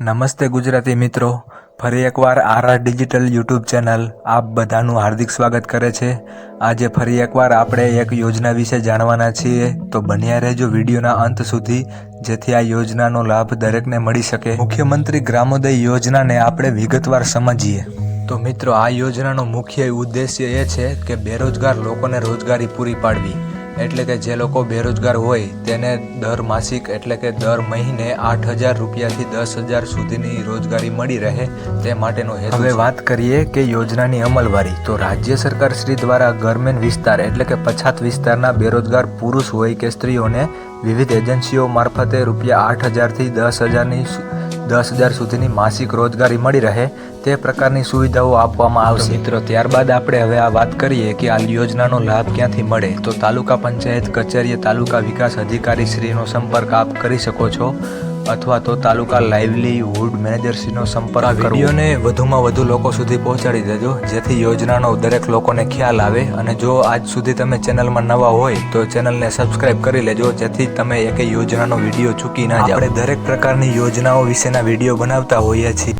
નમસ્તે ગુજરાતી મિત્રો. ફરી એકવાર આરઆર ડિજિટલ યુટ્યુબ ચેનલ આપ બધાનું હાર્દિક સ્વાગત કરે છે. આજે ફરી એકવાર આપણે એક યોજના વિશે જાણવાના છીએ. તો બન્યા રહેજો વિડીયોના અંત સુધી, જેથી આ યોજનાનો લાભ દરેકને મળી શકે. મુખ્યમંત્રી ગ્રામોદય યોજનાને આપણે વિગતવાર સમજીએ. તો મિત્રો, આ યોજનાનો મુખ્ય ઉદ્દેશ્ય એ છે કે બેરોજગાર લોકોને રોજગારી પૂરી પાડવી. એટલે કે જે લોકો બેરોજગાર હોય તેને દર માસિક એટલે કે દર મહિને આઠ હજાર રૂપિયાથી દસ હજાર સુધીની રોજગારી મળી રહે તે માટેનો હેતુ હવે વાત કરીએ કે યોજનાની અમલવારી. તો રાજ્ય સરકાર શ્રી દ્વારા ગરમેન વિસ્તાર એટલે કે પછાત વિસ્તારના બેરોજગાર પુરુષ હોય કે સ્ત્રીઓને વિવિધ એજન્સીઓ મારફતે રૂપિયા આઠ હજારથી દસ હજારની દસ હજાર સુધીની માસિક રોજગારી મળી રહે તે પ્રકારની સુવિધાઓ આપવામાં આવશે. મિત્રો, ત્યારબાદ આપણે હવે આ વાત કરીએ કે આ યોજનાનો લાભ ક્યાંથી મળે? તો તાલુકા પંચાયત કચેરીએ તાલુકા વિકાસ અધિકારી શ્રીનો સંપર્ક આપ કરી શકો છો. અથવા તો તાલુકા લાઇવલીહુડ મેનેજરશ્રીનો સંપર્ક વિડીયોને વધુમાં વધુ લોકો સુધી પહોંચાડી દેજો. જેથી યોજનાનો દરેક લોકોને ખ્યાલ આવે અને જો આજ સુધી તમે ચેનલમાં નવા હોય તો ચેનલને સબસ્ક્રાઇબ કરી લેજો જેથી તમે એક યોજનાનો વીડિયો ચૂકી ના જાઓ. આપણે દરેક પ્રકારની યોજનાઓ વિશેના વીડિયો બનાવતા હોઈએ છીએ.